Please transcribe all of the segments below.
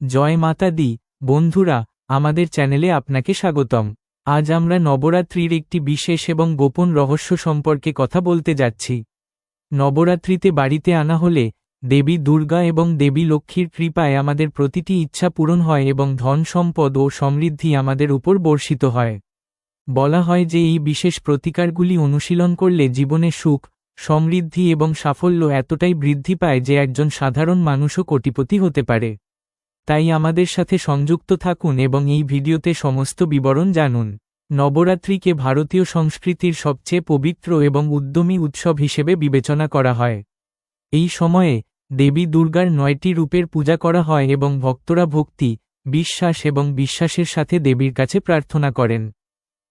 জয় মাতা দি। বন্ধুরা, আমাদের চ্যানেলে আপনাকে স্বাগতম। আজ আমরা নবরাত্রির একটি বিশেষ এবং গোপন রহস্য সম্পর্কে কথা বলতে যাচ্ছি। নবরাত্রিতে বাড়িতে আনা হলে, দেবী দুর্গা এবং দেবী লক্ষ্মীর কৃপায় আমাদের প্রতিটি ইচ্ছা পূরণ হয় এবং ধন সম্পদ ও সমৃদ্ধি আমাদের উপর বর্ষিত হয়। বলা হয় যে এই বিশেষ প্রতিকারগুলি অনুশীলন করলে জীবনে সুখ, সমৃদ্ধি এবং সাফল্য এতটাই বৃদ্ধি পায় যে একজন সাধারণ মানুষও কোটিপতি হতে পারে। তাই আমাদের সাথে সংযুক্ত থাকুন এবং এই ভিডিওতে সমস্ত বিবরণ জানুন। নবরাত্রিকে ভারতীয় সংস্কৃতির সবচেয়ে পবিত্র এবং উদ্যমী উৎসব হিসেবে বিবেচনা করা হয়। এই সময়ে দেবী দুর্গার নয়টি রূপের পূজা করা হয় এবং ভক্তরা ভক্তি, বিশ্বাস এবং বিশ্বাসের সাথে দেবীর কাছে প্রার্থনা করেন।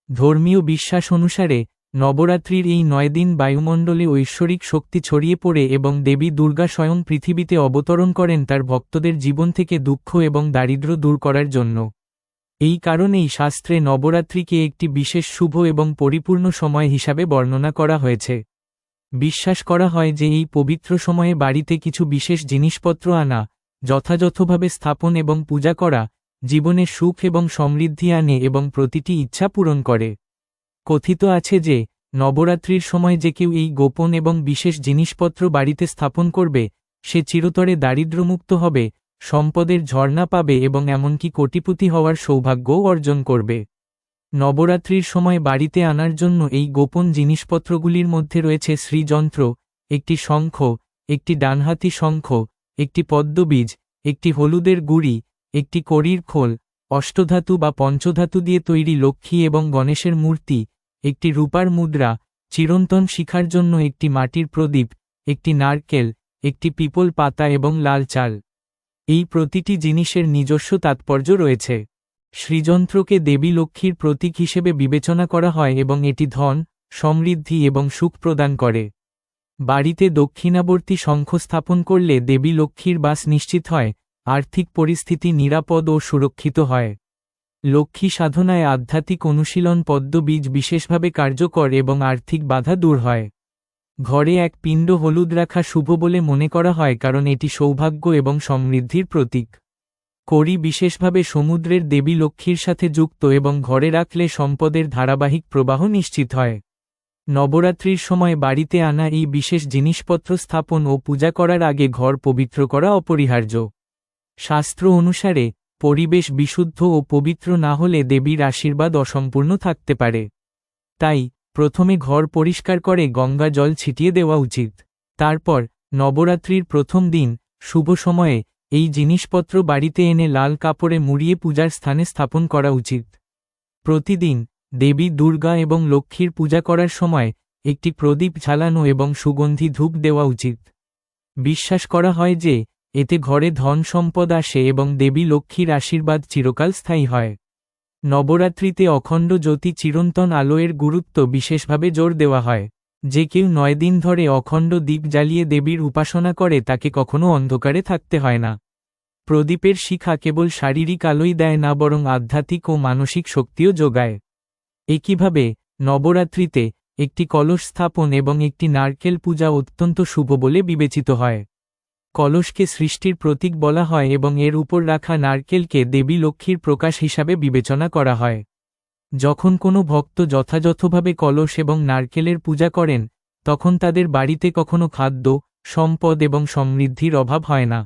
ধর্মীয় বিশ্বাস অনুসারে নবরাত্রির এই নয় দিন বায়ুমণ্ডলে ঐশ্বরিক শক্তি ছড়িয়ে পড়ে এবং দেবী দুর্গা স্বয়ং পৃথিবীতে অবতরণ করেন তার ভক্তদের জীবন থেকে দুঃখ এবং দারিদ্র্য দূর করার জন্য। এই কারণেই শাস্ত্রে নবরাত্রিকে একটি বিশেষ শুভ এবং পরিপূর্ণ সময় হিসাবে বর্ণনা করা হয়েছে। বিশ্বাস করা হয় যে এই পবিত্র সময়ে বাড়িতে কিছু বিশেষ জিনিসপত্র আনা, যথাযথভাবে স্থাপন এবং পূজা করা জীবনে সুখ এবং সমৃদ্ধি আনে এবং প্রতিটি ইচ্ছা পূরণ করে। কথিত আছে যে, নবরাত্রির সময় যে কেউ এই গোপন এবং বিশেষ জিনিসপত্র বাড়িতে স্থাপন করবে, সে চিরতরে দারিদ্র্যমুক্ত হবে, সম্পদের ঝর্ণা পাবে এবং এমনকি কোটিপতি হওয়ার সৌভাগ্যও অর্জন করবে। নবরাত্রির সময় বাড়িতে আনার জন্য এই গোপন জিনিসপত্রগুলির মধ্যে রয়েছে শ্রীযন্ত্র, একটি শঙ্খ, একটি ডানহাতি শঙ্খ, একটি পদ্মবীজ, একটি হলুদের গুড়ি, একটি করির খোল, অষ্টধাতু বা পঞ্চধাতু দিয়ে তৈরি লক্ষ্মী এবং গণেশের মূর্তি একটি রূপার মুদ্রা, চিরন্তন শিখার জন্য একটি মাটির প্রদীপ, একটি নারকেল, একটি পিপল পাতা এবং লাল চাল। এই প্রতিটি জিনিসের নিজস্ব তাৎপর্য রয়েছে। শ্রীযন্ত্রকে দেবী লক্ষ্মীর প্রতীক হিসেবে বিবেচনা করা হয় এবং এটি ধন, সমৃদ্ধি এবং সুখ প্রদান করে। বাড়িতে দক্ষিণাবর্তী শঙ্খ স্থাপন করলে দেবী লক্ষ্মীর বাস নিশ্চিত হয়, আর্থিক পরিস্থিতি নিরাপদ ও সুরক্ষিত হয়। লক্ষ্মী সাধনায় আধ্যাত্মিক অনুশীলন পদ্মবীজ বিশেষভাবে কার্যকর এবং আর্থিক বাধা দূর হয়। ঘরে এক পিণ্ড হলুদ রাখা শুভ বলে মনে করা হয় কারণ এটি সৌভাগ্য এবং সমৃদ্ধির প্রতীক। করি বিশেষভাবে সমুদ্রের দেবী লক্ষ্মীর সাথে যুক্ত এবং ঘরে রাখলে সম্পদের ধারাবাহিক প্রবাহ নিশ্চিত হয়। নবরাত্রির সময় বাড়িতে আনা এই বিশেষ জিনিসপত্র স্থাপন ও পূজা করার আগে ঘর পবিত্র করা অপরিহার্য। শাস্ত্র অনুসারে পরিবেশ বিশুদ্ধ ও পবিত্র না হলে দেবীর আশীর্বাদ অসম্পূর্ণ থাকতে পারে। তাই, প্রথমে ঘর পরিষ্কার করে গঙ্গা জল ছিটিয়ে দেওয়া উচিত। তারপর, নবরাত্রির প্রথম দিন, শুভ সময়ে, এই জিনিসপত্র বাড়িতে এনে লাল কাপড়ে মুড়িয়ে পূজার স্থানে স্থাপন করা উচিত। প্রতিদিন, দেবী দুর্গা এবং লক্ষ্মীর পূজা করার সময়, একটি প্রদীপ ঝালানো এবং সুগন্ধি ধূপ দেওয়া উচিত। বিশ্বাস করা হয় যে এতে ঘরে ধন সম্পদ আসে এবং দেবী লক্ষ্মীর আশীর্বাদ চিরকাল স্থায়ী হয়। নবরাত্রিতে অখণ্ড জ্যোতি চিরন্তন আলোয়ের গুরুত্ব বিশেষভাবে জোর দেওয়া হয়। যে কেউ নয় দিন ধরে অখণ্ড দ্বীপ জ্বালিয়ে দেবীর উপাসনা করে তাকে কখনো অন্ধকারে থাকতে হয় না। প্রদীপের শিখা কেবল শারীরিক আলোই দেয় না, বরং আধ্যাত্মিক ও মানসিক শক্তিও যোগায়। একইভাবে, নবরাত্রিতে একটি কলস স্থাপন এবং একটি নারকেল পূজা অত্যন্ত শুভ বলে বিবেচিত হয়। কলসকে সৃষ্টির প্রতীক বলা হয় এবং এর উপর রাখা নারকেলকে দেবী লক্ষ্মীর প্রকাশ হিসাবে বিবেচনা করা হয়। যখন কোনো ভক্ত যথাযথভাবে কলস এবং নারকেলের পূজা করেন, তখন তাদের বাড়িতে কখনো খাদ্য, সম্পদ এবং সমৃদ্ধির অভাব হয় না।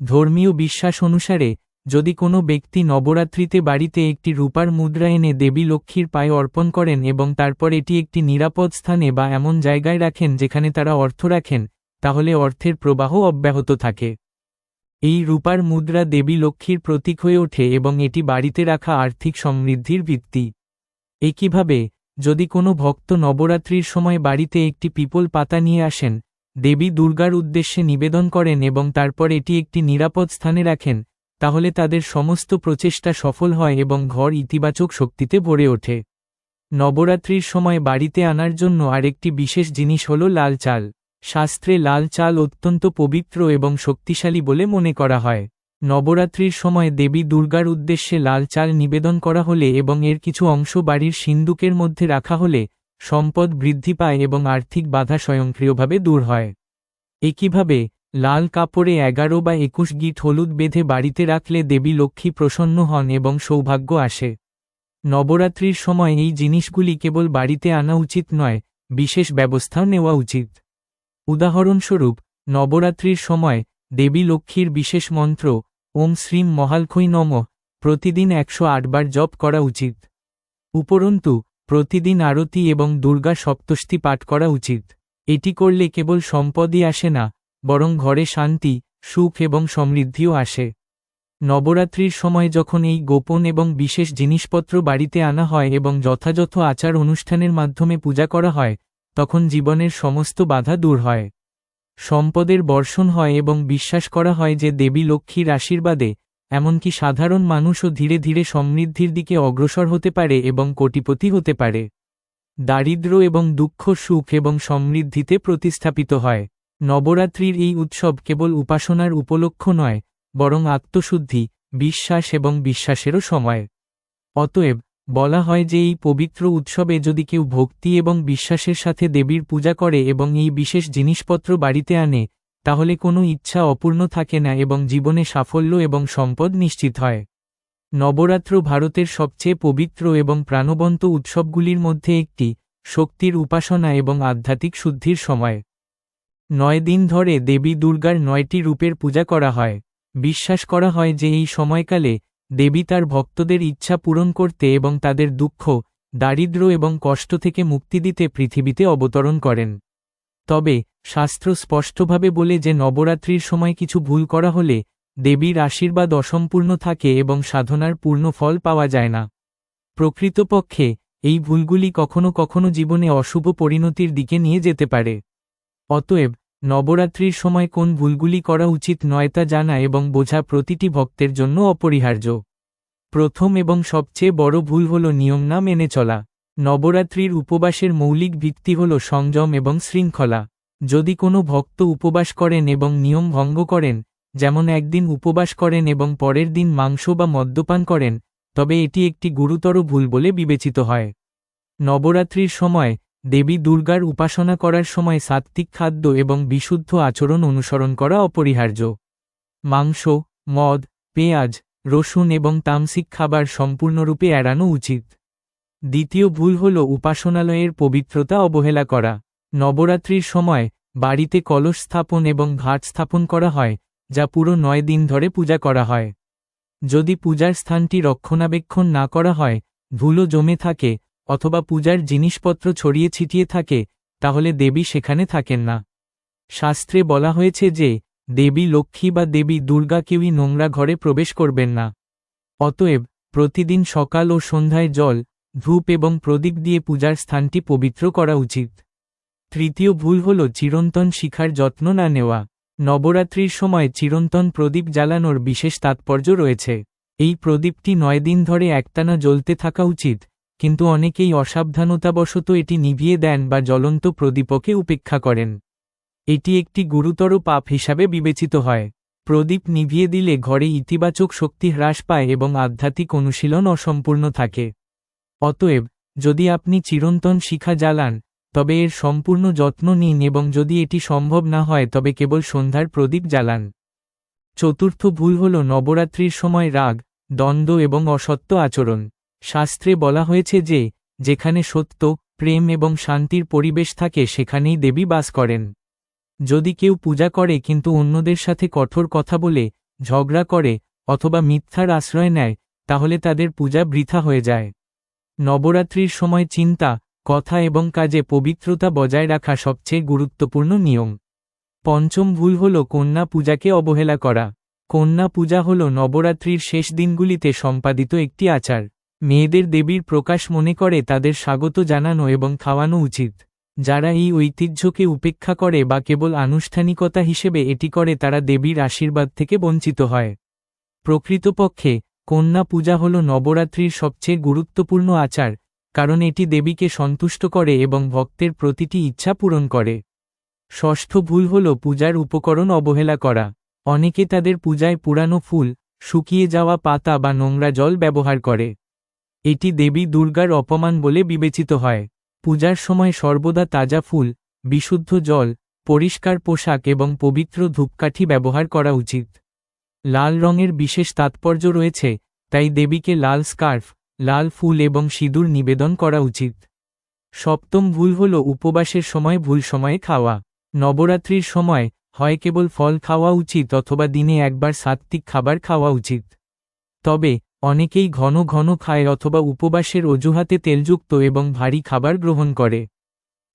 ধর্মীয় বিশ্বাস অনুসারে, যদি কোনো ব্যক্তি নবরাত্রিতে বাড়িতে একটি রূপার মুদ্রা এনে দেবী লক্ষ্মীর পায়ে অর্পণ করেন এবং তারপর এটি একটি নিরাপদ স্থানে বা এমন জায়গায় রাখেন যেখানে তারা অর্থ রাখেন তাহলে অর্থের প্রবাহ অব্যাহত থাকে। এই রূপার মুদ্রা দেবী লক্ষ্মীর প্রতীক হয়ে ওঠে এবং এটি বাড়িতে রাখা আর্থিক সমৃদ্ধির ভিত্তি। একইভাবে, যদি কোনো ভক্ত নবরাত্রির সময় বাড়িতে একটি পিপল পাতা নিয়ে আসেন, দেবী দুর্গার উদ্দেশ্যে নিবেদন করেন এবং তারপর এটি একটি নিরাপদ স্থানে রাখেন, তাহলে তাদের সমস্ত প্রচেষ্টা সফল হয় এবং ঘর ইতিবাচক শক্তিতে ভরে ওঠে। নবরাত্রির সময় বাড়িতে আনার জন্য আরেকটি বিশেষ জিনিস হল লাল চাল। শাস্ত্রে লাল চাল অত্যন্ত পবিত্র এবং শক্তিশালী বলে মনে করা হয়। নবরাত্রির সময় দেবী দুর্গার উদ্দেশ্যে লাল চাল নিবেদন করা হলে এবং এর কিছু অংশ বাড়ির সিন্দুকের মধ্যে রাখা হলে সম্পদ বৃদ্ধি পায় এবং আর্থিক বাধা স্বয়ংক্রিয়ভাবে দূর হয়। একইভাবে, লাল কাপড়ে এগারো বা একুশ গিট হলুদ বেঁধে বাড়িতে রাখলে দেবী লক্ষ্মী প্রসন্ন হন এবং সৌভাগ্য আসে। নবরাত্রির সময় এই জিনিসগুলি কেবল বাড়িতে আনা উচিত নয়, বিশেষ ব্যবস্থাও নেওয়া উচিত। উদাহরণস্বরূপ, নবরাত্রির সময় দেবী লক্ষ্মীর বিশেষ মন্ত্র, ওম শ্রীম মহালক্ষৈ নম, প্রতিদিন একশো আটবার জপ করা উচিত। উপরন্তু, প্রতিদিন আরতি এবং দুর্গা সপ্তষ্টি পাঠ করা উচিত। এটি করলে কেবল সম্পদই আসে না, বরং ঘরে শান্তি, সুখ এবং সমৃদ্ধিও আসে। নবরাত্রির সময় যখন এই গোপন এবং বিশেষ জিনিসপত্র বাড়িতে আনা হয় এবং যথাযথ আচার অনুষ্ঠানের মাধ্যমে পূজা করা হয় তখন জীবনের সমস্ত বাধা দূর হয়। সম্পদের বর্ষণ হয় এবং বিশ্বাস করা হয় যে দেবী লক্ষ্মীর আশীর্বাদে, এমনকি সাধারণ মানুষও ধীরে ধীরে সমৃদ্ধির দিকে অগ্রসর হতে পারে এবং কোটিপতি হতে পারে। দারিদ্র এবং দুঃখ, সুখ এবং সমৃদ্ধিতে প্রতিস্থাপিত হয়। নবরাত্রির এই উৎসব কেবল উপাসনার উপলক্ষ নয়, বরং আত্মশুদ্ধি, বিশ্বাস এবং বিশ্বাসেরও সময়। অতএব বলা হয় যে এই পবিত্র উৎসবে যদি কেউ ভক্তি এবং বিশ্বাসের সাথে দেবীর পূজা করে এবং এই বিশেষ জিনিসপত্র বাড়িতে আনে, তাহলে কোনো ইচ্ছা অপূর্ণ থাকে না এবং জীবনে সাফল্য এবং সম্পদ নিশ্চিত হয়। নবরাত্র ভারতের সবচেয়ে পবিত্র এবং প্রাণবন্ত উৎসবগুলির মধ্যে একটি, শক্তির উপাসনা এবং আধ্যাত্মিক শুদ্ধির সময়। নয় দিন ধরে দেবী দুর্গার নয়টি রূপের পূজা করা হয়। বিশ্বাস করা হয় যে এই সময়কালে দেবী তার ভক্তদের ইচ্ছা পূরণ করতে এবং তাদের দুঃখ, দারিদ্র এবং কষ্ট থেকে মুক্তি দিতে পৃথিবীতে অবতরণ করেন। তবে, শাস্ত্র স্পষ্টভাবে বলে যে নবরাত্রির সময় কিছু ভুল করা হলে দেবীর আশীর্বাদ অসম্পূর্ণ থাকে এবং সাধনার পূর্ণ ফল পাওয়া যায় না। প্রকৃতপক্ষে, এই ভুলগুলি কখনো কখনো জীবনে অশুভ পরিণতির দিকে নিয়ে যেতে পারে। অতএব নবরাত্রির সময় কোন ভুলগুলি করা উচিত নয় তা জানা এবং বোঝা প্রতিটি ভক্তের জন্য অপরিহার্য। প্রথম এবং সবচেয়ে বড় ভুল হল নিয়ম না মেনে চলা। নবরাত্রির উপবাসের মৌলিক ভিত্তি হল সংযম এবং শৃঙ্খলা। যদি কোনো ভক্ত উপবাস করেন এবং নিয়ম ভঙ্গ করেন, যেমন একদিন উপবাস করেন এবং পরের দিন মাংস বা মদ্যপান করেন, তবে এটি একটি গুরুতর ভুল বলে বিবেচিত হয়। নবরাত্রির সময় দেবী দুর্গার উপাসনা করার সময় সাত্ত্বিক খাদ্য এবং বিশুদ্ধ আচরণ অনুসরণ করা অপরিহার্য। মাংস, মদ, পেঁয়াজ, রসুন এবং তামসিক খাবার সম্পূর্ণরূপে এড়ানো উচিত। দ্বিতীয় ভুল হল উপাসনালয়ের পবিত্রতা অবহেলা করা। নবরাত্রির সময় বাড়িতে কলস স্থাপন এবং ঘাট স্থাপন করা হয়, যা পুরো নয় দিন ধরে পূজা করা হয়। যদি পূজার স্থানটি রক্ষণাবেক্ষণ না করা হয় ধুলো জমে থাকে অথবা পূজার জিনিসপত্র ছড়িয়ে ছিটিয়ে থাকে, তাহলে দেবী সেখানে থাকেন না। শাস্ত্রে বলা হয়েছে যে, দেবী লক্ষ্মী বা দেবী দুর্গা কেউই নোংরা ঘরে প্রবেশ করবেন না। অতএব, প্রতিদিন সকাল ও সন্ধ্যায় জল, ধূপ এবং প্রদীপ দিয়ে পূজার স্থানটি পবিত্র করা উচিত। তৃতীয় ভুল হল চিরন্তন শিখার যত্ন না নেওয়া। নবরাত্রির সময় চিরন্তন প্রদীপ জ্বালানোর বিশেষ তাৎপর্য রয়েছে। এই প্রদীপটি নয় দিন ধরে একটানা জ্বলতে থাকা উচিত কিন্তু অনেকেই অসাবধানতাবশত এটি নিভিয়ে দেন বা জ্বলন্ত প্রদীপকে উপেক্ষা করেন। এটি একটি গুরুতর পাপ হিসাবে বিবেচিত হয়। প্রদীপ নিভিয়ে দিলে ঘরে ইতিবাচক শক্তি হ্রাস পায় এবং আধ্যাত্মিক অনুশীলন অসম্পূর্ণ থাকে। অতএব, যদি আপনি চিরন্তন শিখা জ্বালান, তবে এর সম্পূর্ণ যত্ন নিন এবং যদি এটি সম্ভব না হয়, তবে কেবল সন্ধ্যার প্রদীপ জ্বালান। চতুর্থ ভুল হল নবরাত্রির সময় রাগ, দ্বন্দ্ব এবং অসত্য আচরণ। শাস্ত্রে বলা হয়েছে যে, যেখানে সত্য, প্রেম এবং শান্তির পরিবেশ থাকে সেখানেই দেবী বাস করেন। যদি কেউ পূজা করে কিন্তু অন্যদের সাথে কঠোর কথা বলে, ঝগড়া করে, অথবা মিথ্যার আশ্রয় নেয়, তাহলে তাদের পূজা বৃথা হয়ে যায়। নবরাত্রির সময় চিন্তা, কথা এবং কাজে পবিত্রতা বজায় রাখা সবচেয়ে গুরুত্বপূর্ণ নিয়ম। পঞ্চম ভুল হল কন্যা পূজাকে অবহেলা করা। কন্যা পূজা হল নবরাত্রির শেষ দিনগুলিতে সম্পাদিত একটি আচার। মেয়েদের দেবীর প্রকাশ মনে করে তাদের স্বাগত জানানো এবং খাওয়ানো উচিত। যারা এই ঐতিহ্যকে উপেক্ষা করে বা কেবল আনুষ্ঠানিকতা হিসেবে এটি করে তারা দেবীর আশীর্বাদ থেকে বঞ্চিত হয়। প্রকৃতপক্ষে, কন্যা পূজা হল নবরাত্রির সবচেয়ে গুরুত্বপূর্ণ আচার, কারণ এটি দেবীকে সন্তুষ্ট করে এবং ভক্তের প্রতিটি ইচ্ছা পূরণ করে। ষষ্ঠ ভুল হল পূজার উপকরণ অবহেলা করা। অনেকে তাদের পূজায় পুরানো ফুল, শুকিয়ে যাওয়া পাতা বা নোংরা জল ব্যবহার করে। এটি দেবী দুর্গার অপমান বলে বিবেচিত হয়। পূজার সময় সর্বদা তাজা ফুল, বিশুদ্ধ জল, পরিষ্কার পোশাক এবং পবিত্র ধূপকাঠি ব্যবহার করা উচিত। লাল রঙের বিশেষ তাৎপর্য রয়েছে, তাই দেবীকে লাল স্কার্ফ, লাল ফুল এবং সিঁদুর নিবেদন করা উচিত। সপ্তম ভুল হল উপবাসের সময় ভুল সময়ে খাওয়া। নবরাত্রির সময় হয় কেবল ফল খাওয়া উচিত অথবা দিনে একবার সাত্ত্বিক খাবার খাওয়া উচিত। তবে অনেকেই ঘন ঘন খায় অথবা উপবাসের অজুহাতে তেলযুক্ত এবং ভারী খাবার গ্রহণ করে।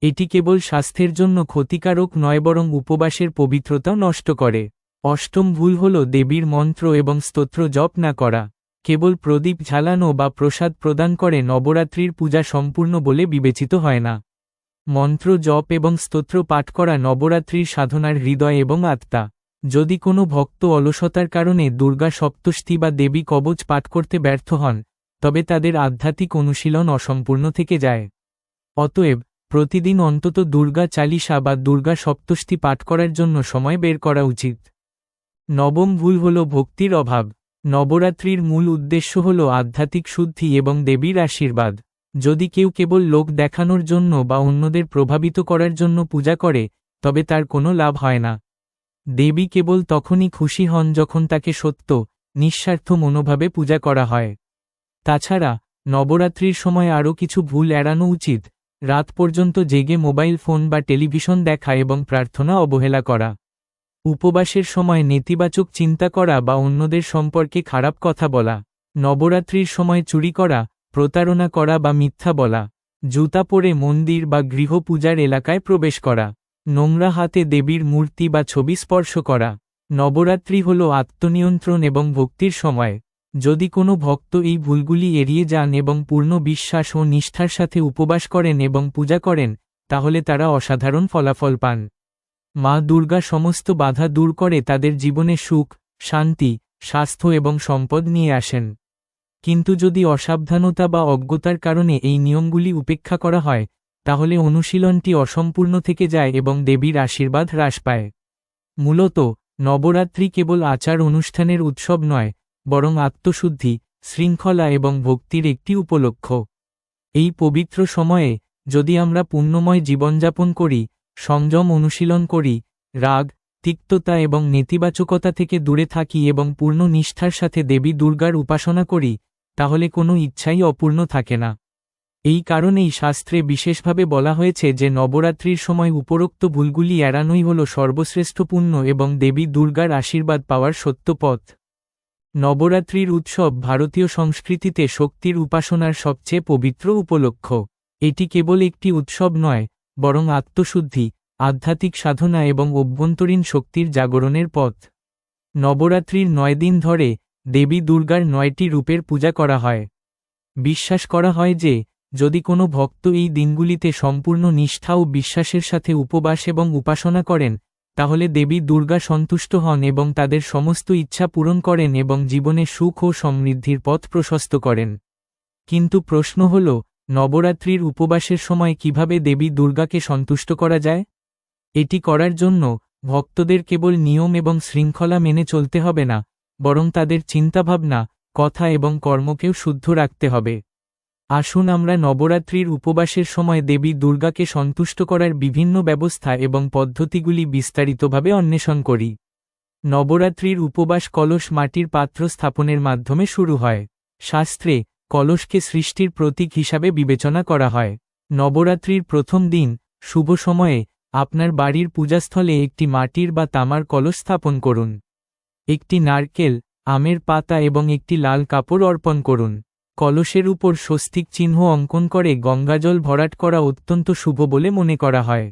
এটি কেবল স্বাস্থ্যের জন্য ক্ষতিকারক নয়, বরং উপবাসের পবিত্রতা নষ্ট করে। অষ্টম ভুল হল দেবীর মন্ত্র এবং স্তোত্র জপ না করা। কেবল প্রদীপ ঝালানো বা প্রসাদ প্রদান করে নবরাত্রির পূজা সম্পূর্ণ বলে বিবেচিত হয় না। মন্ত্র জপ এবং স্তোত্র পাঠ করা নবরাত্রির সাধনার হৃদয় এবং আত্মা। যদি কোনো ভক্ত অলসতার কারণে দুর্গা সপ্তষ্ঠী বা দেবী কবচ পাঠ করতে ব্যর্থ হন, তবে তাদের আধ্যাত্মিক অনুশীলন অসম্পূর্ণ থেকে যায়। অতএব, প্রতিদিন অন্তত দুর্গা চালিসা বা দুর্গা সপ্তষ্ঠী পাঠ করার জন্য সময় বের করা উচিত। নবম ভুল হল ভক্তির অভাব। নবরাত্রির মূল উদ্দেশ্য হল আধ্যাত্মিক শুদ্ধি এবং দেবীর আশীর্বাদ। যদি কেউ কেবল লোক দেখানোর জন্য বা অন্যদের প্রভাবিত করার জন্য পূজা করে, তবে তার কোনো লাভ হয় না। দেবী কেবল তখনই খুশি হন যখন তাকে সত্য, নিঃস্বার্থ মনোভাবে পূজা করা হয়। তাছাড়া, নবরাত্রির সময় আরও কিছু ভুল এড়ানো উচিত, রাত পর্যন্ত জেগে মোবাইল ফোন বা টেলিভিশন দেখা এবং প্রার্থনা অবহেলা করা। উপবাসের সময় নেতিবাচক চিন্তা করা বা অন্যদের সম্পর্কে খারাপ কথা বলা। নবরাত্রির সময় চুরি করা, প্রতারণা করা বা মিথ্যা বলা। জুতা পরে মন্দির বা গৃহ পূজার এলাকায় প্রবেশ করা। নোংরা হাতে দেবীর মূর্তি বা ছবি স্পর্শ করা। নবরাত্রি হল আত্মনিয়ন্ত্রণ এবং ভক্তির সময়। যদি কোনো ভক্ত এই ভুলগুলি এড়িয়ে যান এবং পূর্ণ বিশ্বাস ও নিষ্ঠার সাথে উপবাস করেন এবং পূজা করেন, তাহলে তারা অসাধারণ ফলাফল পান। মা দুর্গা সমস্ত বাধা দূর করে তাদের জীবনে সুখ, শান্তি, স্বাস্থ্য এবং সম্পদ নিয়ে আসেন। কিন্তু যদি অসাবধানতা বা অজ্ঞতার কারণে এই নিয়মগুলি উপেক্ষা করা হয় তাহলে অনুশীলনটি অসম্পূর্ণ থেকে যায় এবং দেবীর আশীর্বাদ হ্রাস পায়। মূলত, নবরাত্রি কেবল আচার অনুষ্ঠানের উৎসব নয়, বরং আত্মশুদ্ধি, শৃঙ্খলা এবং ভক্তির একটি উপলক্ষ। এই পবিত্র সময়ে, যদি আমরা পুণ্যময় জীবনযাপন করি, সংযম অনুশীলন করি, রাগ, তিক্ততা এবং নেতিবাচকতা থেকে দূরে থাকি এবং পূর্ণ নিষ্ঠার সাথে দেবী দুর্গার উপাসনা করি, তাহলে কোনো ইচ্ছাই অপূর্ণ থাকে না। এই কারণেই শাস্ত্রে বিশেষভাবে বলা হয়েছে যে নবরাত্রির সময় উপরোক্ত ভুলগুলি এড়ানোই হল সর্বশ্রেষ্ঠ পুণ্য এবং দেবী দুর্গার আশীর্বাদ পাওয়ার সত্য পথ। নবরাত্রির উৎসব ভারতীয় সংস্কৃতিতে শক্তির উপাসনার সবচেয়ে পবিত্র উপলক্ষ। এটি কেবল একটি উৎসব নয়, বরং আত্মশুদ্ধি, আধ্যাত্মিক সাধনা এবং অভ্যন্তরীণ শক্তির জাগরণের পথ। নবরাত্রির নয় দিন ধরে দেবী দুর্গার নয়টি রূপের পূজা করা হয়। বিশ্বাস করা হয় যে যদি কোনো ভক্ত এই দিনগুলিতে সম্পূর্ণ নিষ্ঠা ও বিশ্বাসের সাথে উপবাস এবং উপাসনা করেন, তাহলে দেবী দুর্গা সন্তুষ্ট হন এবং তাদের সমস্ত ইচ্ছা পূরণ করেন এবং জীবনে সুখ ও সমৃদ্ধির পথ প্রশস্ত করেন। কিন্তু প্রশ্ন হল, নবরাত্রির উপবাসের সময় কীভাবে দেবী দুর্গাকে সন্তুষ্ট করা যায়? এটি করার জন্য ভক্তদের কেবল নিয়ম এবং শৃঙ্খলা মেনে চলতে হবে না, বরং তাদের চিন্তাভাবনা, কথা এবং কর্মকেও শুদ্ধ রাখতে হবে। আসুন আমরা নবরাত্রির উপবাসের সময় দেবী দুর্গাকে সন্তুষ্ট করার বিভিন্ন ব্যবস্থা এবং পদ্ধতিগুলি বিস্তারিতভাবে অন্বেষণ করি। নবরাত্রির উপবাস কলস মাটির পাত্র স্থাপনের মাধ্যমে শুরু হয়। শাস্ত্রে, কলসকে সৃষ্টির প্রতীক হিসাবে বিবেচনা করা হয়। নবরাত্রির প্রথম দিন, শুভ সময়ে, আপনার বাড়ির পূজাস্থলে একটি মাটির বা তামার কলস স্থাপন করুন। একটি নারকেল, আমের পাতা এবং একটি লাল কাপড় অর্পণ করুন। কলসের উপর স্বস্তিক চিহ্ন অঙ্কন করে গঙ্গাজল ভরাট করা অত্যন্ত শুভ বলে মনে করা হয়।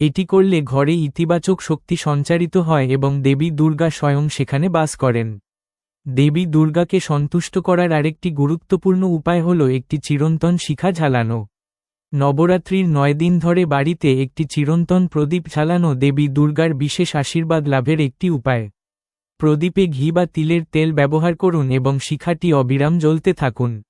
এটি করলে ঘরে ইতিবাচক শক্তি সঞ্চারিত হয় এবং দেবী দুর্গা স্বয়ং সেখানে বাস করেন। দেবী দুর্গাকে সন্তুষ্ট করার আরেকটি গুরুত্বপূর্ণ উপায় হল একটি চিরন্তন শিখা ঝালানো। নবরাত্রির নয় দিন ধরে বাড়িতে একটি চিরন্তন প্রদীপ ঝালানো দেবী দুর্গার বিশেষ আশীর্বাদ লাভের একটি উপায়। প্রদীপে ঘি বা তিলের তেল ব্যবহার করুন এবং শিখাটি অবিরাম জ্বলতে থাকুন।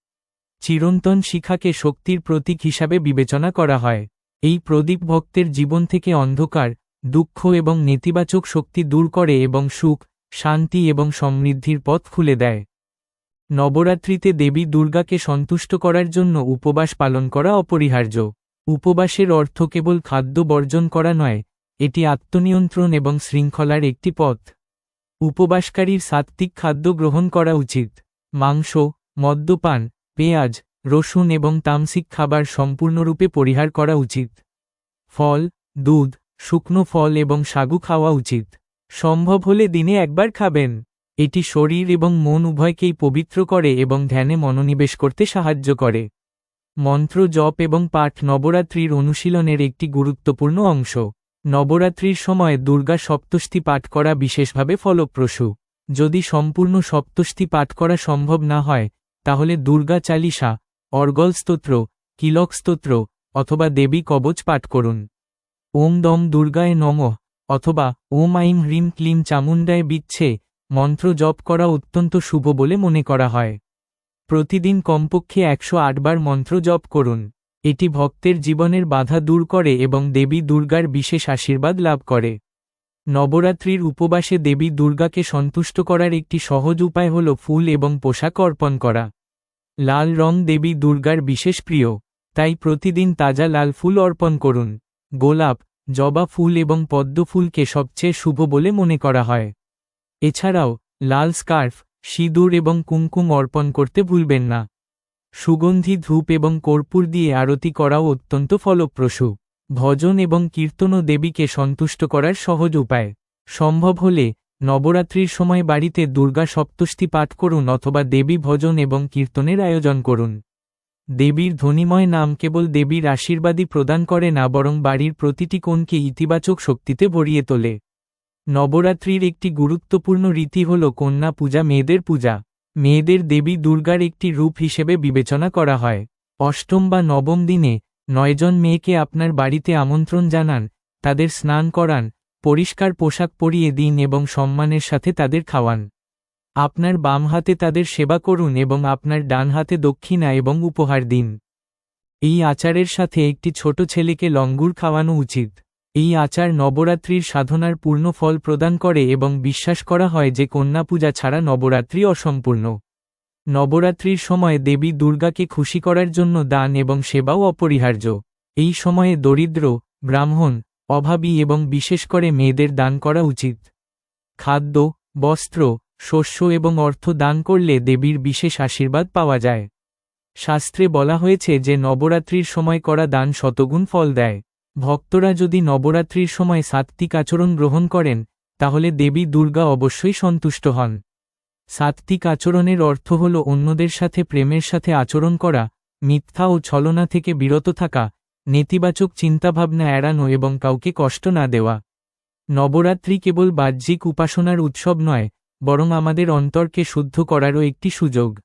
চিরন্তন শিখাকে শক্তির প্রতীক হিসাবে বিবেচনা করা হয়। এই প্রদীপ ভক্তের জীবন থেকে অন্ধকার, দুঃখ এবং নেতিবাচক শক্তি দূর করে এবং সুখ, শান্তি এবং সমৃদ্ধির পথ খুলে দেয়। নবরাত্রিতে দেবী দুর্গাকে সন্তুষ্ট করার জন্য উপবাস পালন করা অপরিহার্য। উপবাসের অর্থ কেবল খাদ্য বর্জন করা নয়, এটি আত্মনিয়ন্ত্রণ এবং শৃঙ্খলার একটি পথ। উপবাসকারীর সাত্ত্বিক খাদ্য গ্রহণ করা উচিত। মাংস, মদ্যপান, পেঁয়াজ, রসুন এবং তামসিক খাবার সম্পূর্ণরূপে পরিহার করা উচিত। ফল, দুধ, শুকনো ফল এবং সাগু খাওয়া উচিত। সম্ভব হলে দিনে একবার খাবেন। এটি শরীর এবং মন উভয়কেই পবিত্র করে এবং ধ্যানে মনোনিবেশ করতে সাহায্য করে। মন্ত্র জপ এবং পাঠ নবরাত্রির অনুশীলনের একটি গুরুত্বপূর্ণ অংশ। নবরাত্রির সময় দুর্গা সপ্তষ্ঠী পাঠ করা বিশেষভাবে ফলপ্রসূ। যদি সম্পূর্ণ সপ্তষ্ঠী পাঠ করা সম্ভব না হয়, তাহলে দুর্গা চালিসা, অর্গল স্তোত্র কিলক স্তোত্র, অথবা দেবী কবচ পাঠ করুন। ওম দম দুর্গায় নমঃ, অথবা ওম আইম হ্রিম ক্লিম চামুণ্ডায় বিচ্ছে, মন্ত্র জপ করা অত্যন্ত শুভ বলে মনে করা হয়। প্রতিদিন কমপক্ষে একশো বার মন্ত্র জপ করুন। এটি ভক্তের জীবনের বাধা দূর করে এবং দেবী দুর্গার বিশেষ আশীর্বাদ লাভ করে। নবরাত্রির উপবাসে দেবী দুর্গাকে সন্তুষ্ট করার একটি সহজ উপায় হল ফুল এবং পোশাক অর্পণ করা। লাল রং দেবী দুর্গার বিশেষ প্রিয়, তাই প্রতিদিন তাজা লাল ফুল অর্পণ করুন। গোলাপ, জবা ফুল এবং পদ্ম ফুলকে সবচেয়ে শুভ বলে মনে করা হয়। এছাড়াও, লাল স্কার্ফ, সিঁদুর এবং কুমকুম অর্পণ করতে ভুলবেন না। সুগন্ধি ধূপ এবং কর্পূর দিয়ে আরতি করাও অত্যন্ত ফলপ্রসূ। ভজন এবং কীর্তনও দেবীকে সন্তুষ্ট করার সহজ উপায়। সম্ভব হলে নবরাত্রির সময় বাড়িতে দুর্গা সপ্তষ্ঠী পাঠ করুন অথবা দেবী ভজন এবং কীর্তনের আয়োজন করুন। দেবীর ধ্বনিময় নাম কেবল দেবীর আশীর্বাদই প্রদান করে না, বরং বাড়ির প্রতিটি কোণকে ইতিবাচক শক্তিতে ভরিয়ে তোলে। নবরাত্রির একটি গুরুত্বপূর্ণ রীতি হল কন্যা পূজা, মেয়েদের পূজা। মেয়েদের দেবী দুর্গার একটি রূপ হিসেবে বিবেচনা করা হয়। অষ্টম বা নবম দিনে নয়জন মেয়েকে আপনার বাড়িতে আমন্ত্রণ জানান, তাদের স্নান করান, পরিষ্কার পোশাক পরিয়ে দিন এবং সম্মানের সাথে তাদের খাওয়ান। আপনার বাম হাতে তাদের সেবা করুন এবং আপনার ডান হাতে দক্ষিণা এবং উপহার দিন। এই আচারের সাথে একটি ছোট ছেলেকে লঙ্গুর খাওয়ানো উচিত। এই আচার নবরাত্রির সাধনার পূর্ণ ফল প্রদান করে এবং বিশ্বাস করা হয় যে কন্যা পূজা ছাড়া নবরাত্রি অসম্পূর্ণ। নবরাত্রির সময় দেবী দুর্গাকে খুশি করার জন্য দান এবং সেবাও অপরিহার্য। এই সময়ে দরিদ্র, ব্রাহ্মণ, অভাবী এবং বিশেষ করে মেয়েদের দান করা উচিত। খাদ্য, বস্ত্র, শস্য এবং অর্থ দান করলে দেবীর বিশেষ আশীর্বাদ পাওয়া যায়। শাস্ত্রে বলা হয়েছে যে নবরাত্রির সময় করা দান শতগুণ ফল দেয়। ভক্তরা যদি নবরাত্রির সময় সাত্ত্বিক আচরণ গ্রহণ করেন, তাহলে দেবী দুর্গা অবশ্যই সন্তুষ্ট হন। সাত্ত্বিক আচরণের অর্থ হল অন্যদের সাথে প্রেমের সাথে আচরণ করা, মিথ্যা ও ছলনা থেকে বিরত থাকা, নেতিবাচক চিন্তাভাবনা এড়ানো এবং কাউকে কষ্ট না দেওয়া। নবরাত্রি কেবল বাহ্যিক উপাসনার উৎসব নয়, বরং আমাদের অন্তরকে শুদ্ধ করারও একটি সুযোগ।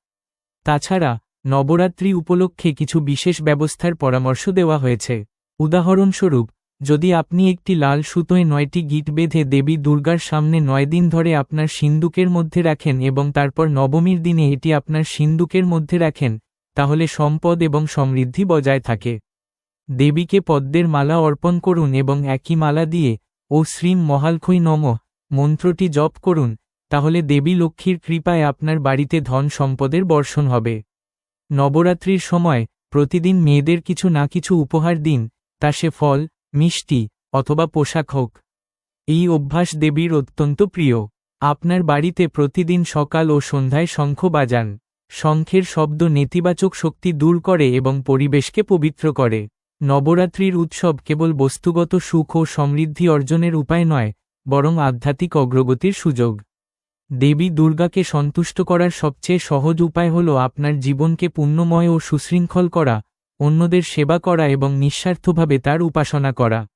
তাছাড়া, নবরাত্রি উপলক্ষে কিছু বিশেষ ব্যবস্থার পরামর্শ দেওয়া হয়েছে। উদাহরণস্বরূপ, যদি আপনি একটি লাল সুতোয় নয়টি গিট বেঁধে দেবী দুর্গার সামনে নয় দিন ধরে আপনার সিন্দুকের মধ্যে রাখেন এবং তারপর নবমীর দিনে এটি আপনার সিন্দুকের মধ্যে রাখেন, তাহলে সম্পদ এবং সমৃদ্ধি বজায় থাকে। দেবীকে পদ্মের মালা অর্পণ করুন এবং একই মালা দিয়ে, ও শ্রীম মহালখৈ নম মন্ত্রটি জপ করুন, তাহলে দেবী লক্ষ্মীর কৃপায় আপনার বাড়িতে ধন সম্পদের বর্ষণ হবে। নবরাত্রির সময়, প্রতিদিন মেয়েদের কিছু না কিছু উপহার দিন তা সে ফল, মিষ্টি, অথবা পোশাক হোক। এই অভ্যাস দেবীর অত্যন্ত প্রিয়। আপনার বাড়িতে প্রতিদিন সকাল ও সন্ধ্যায় শঙ্খ বাজান। শঙ্খের শব্দ নেতিবাচক শক্তি দূর করে এবং পরিবেশকে পবিত্র করে। নবরাত্রির উৎসব কেবল বস্তুগত সুখ ও সমৃদ্ধি অর্জনের উপায় নয়, বরং আধ্যাত্মিক অগ্রগতির সুযোগ। দেবী দুর্গাকে সন্তুষ্ট করার সবচেয়ে সহজ উপায় হল আপনার জীবনকে পুণ্যময় ও সুশৃঙ্খল করা অন্যদের সেবা করা এবং নিঃস্বার্থভাবে তার উপাসনা করা।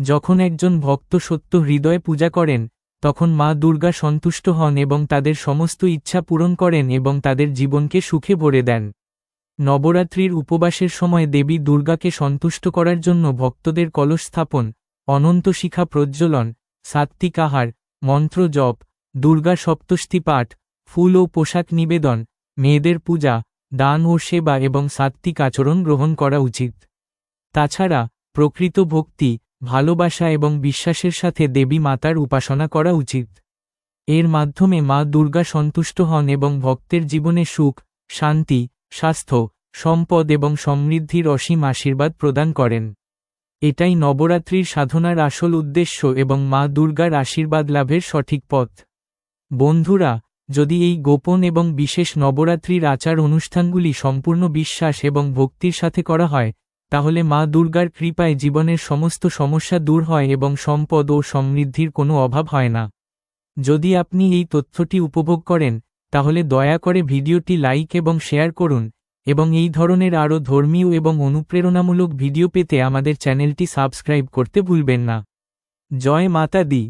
যখন একজন ভক্ত সত্য হৃদয়ে পূজা করেন, তখন মা দুর্গা সন্তুষ্ট হন এবং তাদের সমস্ত ইচ্ছা পূরণ করেন এবং তাদের জীবনকে সুখে ভরে দেন। নবরাত্রির উপবাসের সময় দেবী দুর্গাকে সন্তুষ্ট করার জন্য ভক্তদের কলস স্থাপন, অনন্ত শিখা প্রজ্জ্বলন সাত্ত্বিক আহার, মন্ত্র জপ, দুর্গা সপ্তষ্ঠী পাঠ, ফুল ও পোশাক নিবেদন, মেয়েদের পূজা দান ও সেবা এবং সাত্ত্বিক আচরণ গ্রহণ করা উচিত। তাছাড়া, প্রকৃত ভক্তি, ভালোবাসা এবং বিশ্বাসের সাথে দেবী মাতার উপাসনা করা উচিত। এর মাধ্যমে মা দুর্গা সন্তুষ্ট হন এবং ভক্তের জীবনে সুখ, শান্তি, স্বাস্থ্য, সম্পদ এবং সমৃদ্ধির অসীম আশীর্বাদ প্রদান করেন। এটাই নবরাত্রির সাধনার আসল উদ্দেশ্য এবং মা দুর্গার আশীর্বাদ লাভের সঠিক পথ। বন্ধুরা যদি এই গোপন এবং বিশেষ নবরাত্রির আচার অনুষ্ঠানগুলি সম্পূর্ণ বিশ্বাস এবং ভক্তির সাথে করা হয়, তাহলে মা দুর্গার কৃপায় জীবনের সমস্ত সমস্যা দূর হয় এবং সম্পদ ও সমৃদ্ধির কোনো অভাব হয় না। যদি আপনি এই তথ্যটি উপভোগ করেন, তাহলে দয়া করে ভিডিওটি লাইক এবং শেয়ার করুন, এবং এই ধরনের আরও ধর্মীয় এবং অনুপ্রেরণামূলক ভিডিও পেতে আমাদের চ্যানেলটি সাবস্ক্রাইব করতে ভুলবেন না। জয় মাতা দি